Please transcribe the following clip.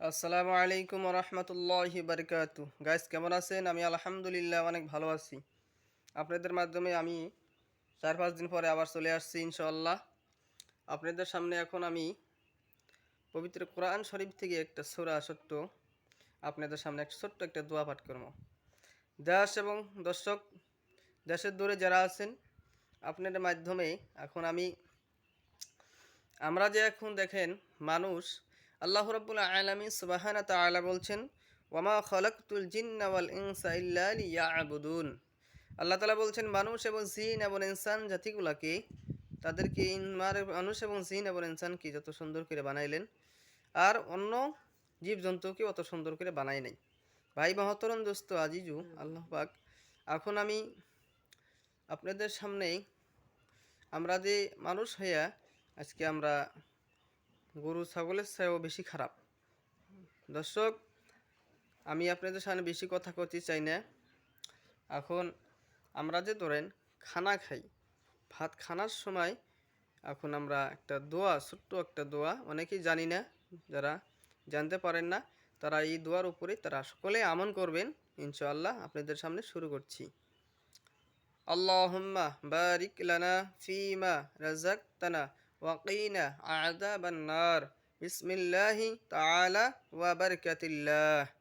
আসসালামু আলাইকুম রহমতুল্লাহ বারকাতু। গাইস কেমন আছেন? আমি আলহামদুলিল্লাহ অনেক ভালো আছি। আপনাদের মাধ্যমে আমি চার পাঁচ দিন পরে আবার চলে আসছি ইনশাল্লাহ আপনাদের সামনে এখন আমি পবিত্র কোরআন শরীফ থেকে একটা সোরা ছোট্ট আপনাদের সামনে একটা ছোট্ট একটা দোয়া পাঠ করব। দেশ এবং দর্শক, দেশের দূরে যারা আছেন, আপনাদের মাধ্যমে এখন আমি, আমরা যে এখন দেখেন মানুষ আল্লাহ রাব্বুল আলামী সুবাহানা তাআলা বলছেন, ওয়ামা খলাকতুল জিন্না ওয়াল ইনসা আল্লাহ তাআলা বলছেন, মানুষ এবং জিন এবং ইনসান জাতিগুলাকে, তাদেরকে ইনমার মানুষ এবং জিন এবং ইনসানকে যত সুন্দর করে বানাইলেন, আর অন্য জীবজন্তুকে অত সুন্দর করে বানাই নাই। ভাই মহতরম দোস্ত আজিজু, আল্লাহ পাক, এখন আমি আপনাদের সামনেই আমরা যে মানুষ হইয়া আজকে আমরা গরু ছাগলের চাইও বেশি খারাপ। দর্শক, আমি আপনাদের সামনে বেশি কথা করতে চাই না। এখন আমরা যে ধরেন খানা খাই, ভাত খানার সময় এখন আমরা একটা দোয়া, ছোট্ট একটা দোয়া, অনেকেই জানি না, যারা জানতে পারেন না, তারা এই দোয়ার উপরে তারা সকলে আমন করবেন, ইনশাআল্লাহ আপনাদের সামনে শুরু করছি। আল্লাহ বারিক লানা ফিমা রাজাক তানা وقينا عذاب النار. بسم الله تعالى وبركة الله.